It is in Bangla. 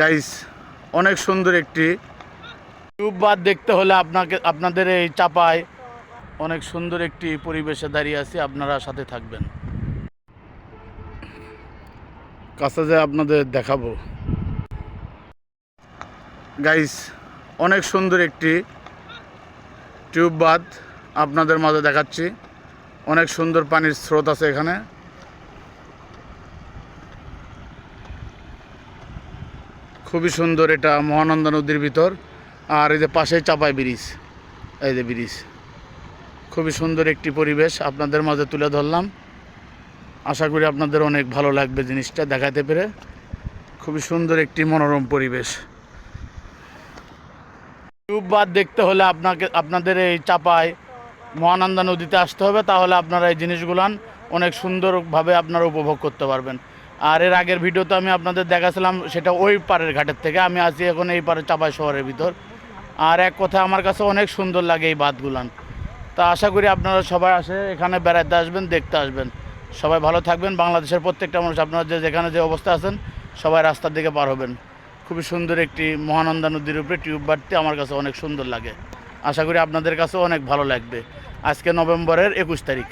গাইস অনেক সুন্দর একটি টিউব বাদ দেখতে হলে আপনাকে আপনাদের এই চাপায় অনেক সুন্দর একটি পরিবেশে দাঁড়িয়ে আছি আপনারা সাথে থাকবেন। কাছে যে আপনাদের দেখাবো। গাইস অনেক সুন্দর একটি টিউব বাদ আপনাদের মাঝে দেখাচ্ছি। অনেক সুন্দর পানির স্রোত আছে এখানে। খুবই সুন্দর এটা মহানন্দা নদীর ভিতর। আর এই যে পাশেই চাপাই ব্রিজ, এই যে ব্রিজ। খুবই সুন্দর একটি পরিবেশ আপনাদের মাঝে তুলে ধরলাম। আশা করি আপনাদের অনেক ভালো লাগবে জিনিসটা দেখাতে পেরে। খুবই সুন্দর একটি মনোরম পরিবেশ। টিউব বাদ দেখতে হলে আপনাকে, আপনাদের এই চাপায় মহানন্দা নদীতে আসতে হবে। তাহলে আপনারা এই জিনিসগুলান অনেক সুন্দরভাবে আপনারা উপভোগ করতে পারবেন। আর এর আগের ভিডিও তো আমি আপনাদের দেখাছিলাম, সেটা ওই পারের ঘাটের থেকে। আমি আছি এখন এই পারে চাপাই শহরের ভিতর। আর এক কথা, আমার কাছে অনেক সুন্দর লাগে এই বাঁধগুলান। তা আশা করি আপনারা সবাই আসে, এখানে বেড়াতে আসবেন, দেখতে আসবেন। সবাই ভালো থাকবেন, বাংলাদেশের প্রত্যেকটা মানুষ, আপনারা যে যেখানে যে অবস্থা আছেন, সবাই রাস্তার দিকে পার হবেন। খুবই সুন্দর একটি মহানন্দা নদীর উপরে টিউব বাড়তে আমার কাছে অনেক সুন্দর লাগে। আশা করি আপনাদের কাছেও অনেক ভালো লাগবে। আজকে নভেম্বরের একুশ তারিখ।